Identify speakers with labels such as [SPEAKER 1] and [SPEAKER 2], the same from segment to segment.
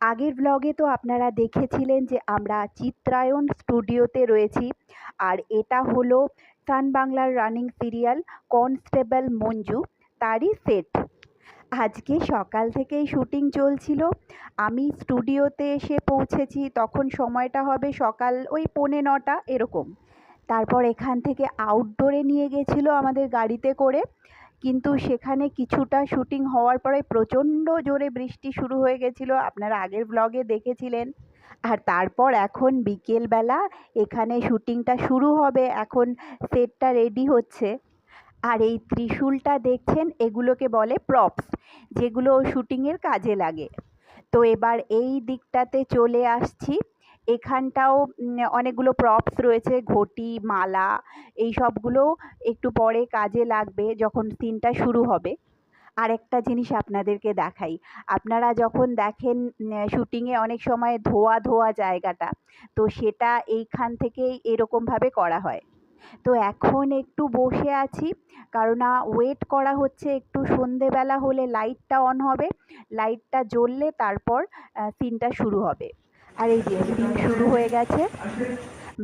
[SPEAKER 1] আগের ব্লগে তো আপনারা দেখেছিলেন যে আমরা চিত্রায়ণ স্টুডিওতে রয়েছি। আর এটা হলো সান বাংলার রানিং সিরিয়াল কনস্টেবল মঞ্জু, তারই সেট আজকে সকাল থেকেই শুটিং চলছিল। আমি স্টুডিওতে এসে পৌঁছেছি, তখন সময়টা হবে সকাল ওই পৌনে নটা, এরকম। তারপর এখান থেকে আউটডোরে নিয়ে গেছিল আমাদের গাড়িতে করে। কিন্তু সেখানে কিছুটা শুটিং হওয়ার পরে প্রচণ্ড জোরে বৃষ্টি শুরু হয়ে গেছিল। আপনারা আগের ব্লগে দেখেছিলেন। আর তারপর এখন বিকেলবেলা এখানে শুটিংটা শুরু হবে। এখন সেটটা রেডি হচ্ছে। আর এই ত্রিশূলটা দেখছেন, এগুলোকে বলে প্রপস যেগুলো শুটিংয়ের কাজে লাগে। তো এবার এই দিকটাতে চলে আসছি। এখানটাও অনেকগুলো প্রপস রয়েছে, ঘটি, মালা, এই সবগুলো একটু পরে কাজে লাগবে যখন সিনটা শুরু হবে। আর একটা জিনিস আপনাদেরকে দেখাই। আপনারা যখন দেখেন শুটিংয়ে অনেক সময় ধোয়া ধোয়া জায়গাটা, তো সেটা এইখান থেকেই এরকমভাবে করা হয়। তো এখন একটু বসে আছি, কারণ ওয়েট করা হচ্ছে একটু সন্ধেবেলা হলে লাইটটা অন হবে লাইটটা জ্বললে তারপর সিনটা শুরু হবে। আর এই যে সিন শুরু হয়ে গেছে।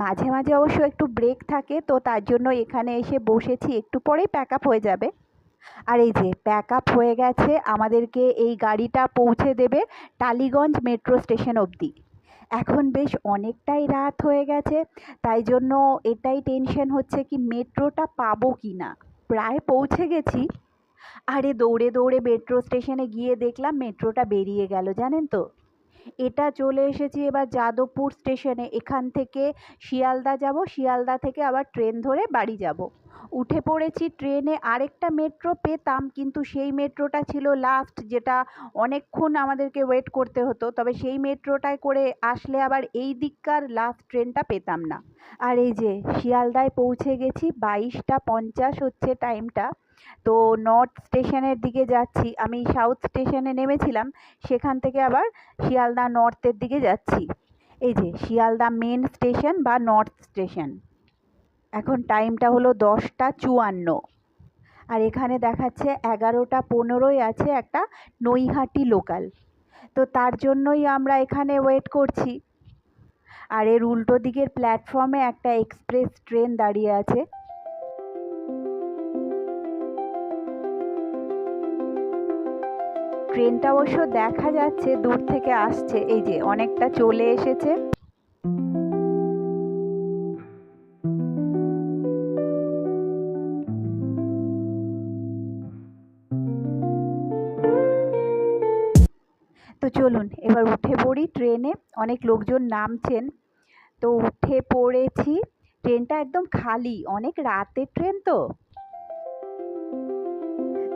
[SPEAKER 1] মাঝে মাঝে অবশ্য একটু ব্রেক থাকে, তো তার জন্য এখানে এসে বসেছি, একটু পরেই প্যাক আপ হয়ে যাবে। আর এই যে প্যাক আপ হয়ে গেছে, আমাদেরকে এই গাড়িটা পৌঁছে দেবে টালিগঞ্জ মেট্রো স্টেশন অবধি। এখন বেশ অনেকটাই রাত হয়ে গেছে, তাই জন্য এটাই টেনশন হচ্ছে কি মেট্রোটা পাবো কি না। প্রায় পৌঁছে গেছি। আরে দৌড়ে দৌড়ে মেট্রো স্টেশনে গিয়ে দেখলাম মেট্রোটা বেরিয়ে গেল, জানেন তো? এটা চলে এসেছি এবার যাদবপুর স্টেশনে। এখান থেকে শিয়ালদা যাব, শিয়ালদা থেকে আবার ট্রেন ধরে বাড়ি যাব। উঠে পড়েছি ট্রেনে, আরেকটা মেট্রো পেতাম, কিন্তু সেই মেট্রোটা ছিল লাস্ট যেটা অনেকক্ষণ আমাদেরকে ওয়েট করতে হতো। তবে সেই মেট্রোটায় করে আসলে আবার এই দিককার লাস্ট ট্রেনটা পেতাম না। আর এই যে শিয়ালদায় পৌঁছে গেছি, বাইশটা পঞ্চাশ হচ্ছে টাইমটা তো নর্থ স্টেশনের দিকে যাচ্ছি। আমি সাউথ স্টেশনে নেমেছিলাম, সেখান থেকে আবার শিয়ালদা নর্থের দিকে যাচ্ছি। এই যে শিয়ালদা মেন স্টেশন বা নর্থ স্টেশন এখন টাইমটা হলো দশটা চুয়ান্ন। আর এখানে দেখাচ্ছে এগারোটা পনেরোই আছে একটা নৈহাটি লোকাল তো তার জন্যই আমরা এখানে ওয়েট করছি। আর এর উল্টো দিকের প্ল্যাটফর্মে একটা এক্সপ্রেস ট্রেন দাঁড়িয়ে আছে। ট্রেনটা অবশ্য দেখা যাচ্ছে, দূর থেকে আসছে, এই যে অনেকটা চলে এসেছে। তো চলুন, এবার উঠে পড়ি ট্রেনে। অনেক লোকজন নামছেন। তো উঠে পড়েছি। ট্রেনটা একদম খালি, অনেক রাতের ট্রেন তো।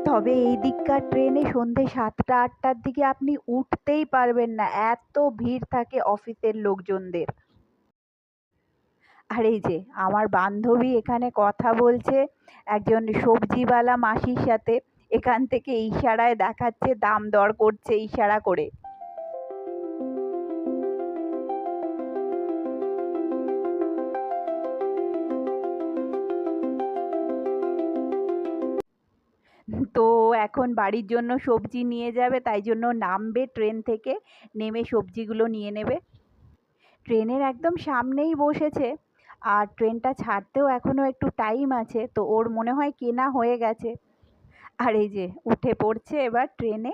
[SPEAKER 1] তবে এই দিককার ট্রেনে সন্ধে সাতটা, আটটার দিকে আপনি উঠতেই পারবেন না। এত ভিড় থাকে অফিসের লোকজনদের। আর এই যে, আমার বান্ধবী এখানে কথা বলছে একজন সবজিওয়ালা মাসির সাথে। এখান থেকে ইশারায় দেখাচ্ছে, দাম দর করছে ইশারা করে। তো এখন বাড়ির জন্য সবজি নিয়ে যাবে, তাই জন্য নামবে ট্রেন থেকে, নেমে সবজিগুলো নিয়ে নেবে। ট্রেনের একদম সামনেই বসেছে, আর ট্রেনটা ছাড়তেও এখনও একটু টাইম আছে, তো ওর মনে হয় কেনা হয়ে গেছে। আর এই যে উঠে পড়ছে এবার ট্রেনে।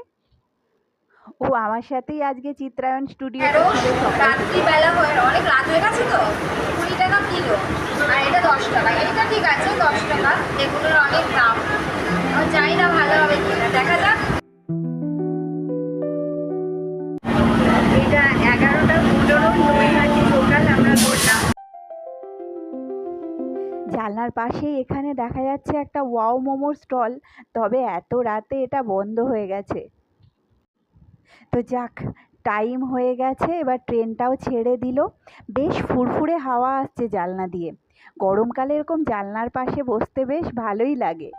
[SPEAKER 1] ও আমার সাথেই আজকে চিত্রায়ন স্টুডিও
[SPEAKER 2] তেরো রাত্রিবেলা হয় অনেক রাত হয়ে গেছে তো? কুড়ি টাকা কিলো। আর এটা দশ টাকা। এটা ঠিক আছে দশ টাকা। এগুলোর অনেক দাম। জানি না ভালো হবে কিনা।
[SPEAKER 1] জানলার পাশেই এখানে দেখা যাচ্ছে একটা ওয়াও মোমোর স্টল। তবে এত রাতে এটা বন্ধ হয়ে গেছে। তো যাক, টাইম হয়ে গেছে, এবার ট্রেনটাও ছেড়ে দিল। বেশ ফুরফুরে হাওয়া আসছে জানলা দিয়ে। গরমকালে এরকম জানলার পাশে বসতে বেশ ভালোই লাগে।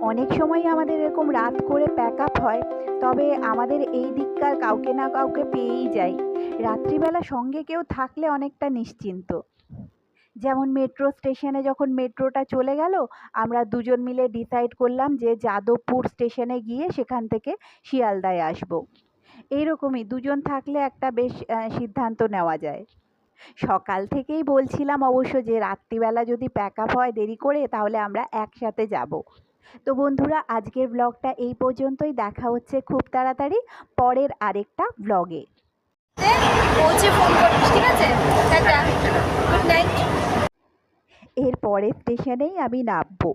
[SPEAKER 1] অনেক সময় আমাদের এরকম রাত করে প্যাক আপ হয়, তবে আমাদের এই দিককার কাউকে না কাউকে পেয়েই যাই রাত্রিবেলা সঙ্গে কেউ থাকলে অনেকটা নিশ্চিন্ত। যেমন মেট্রো স্টেশনে যখন মেট্রোটা চলে গেল, আমরা দুজন মিলে ডিসাইড করলাম যে যাদবপুর স্টেশনে গিয়ে সেখান থেকে শিয়ালদায় আসব। এইরকমই দুজন থাকলে একটা বেশ সিদ্ধান্ত নেওয়া যায়। সকাল থেকেই বলছিলাম অবশ্য যে রাত্রিবেলা যদি প্যাক আপ হয় দেরি করে, তাহলে আমরা একসাথে যাব। তো বন্ধুরা, আজকের ব্লগটা এই পর্যন্তই। দেখা হচ্ছে খুব তাড়াতাড়ি পরের আরেকটা ব্লগে
[SPEAKER 2] পৌঁছে ফোন করিস, ঠিক আছে?
[SPEAKER 1] এর পরের স্টেশনেই আমি নামবো।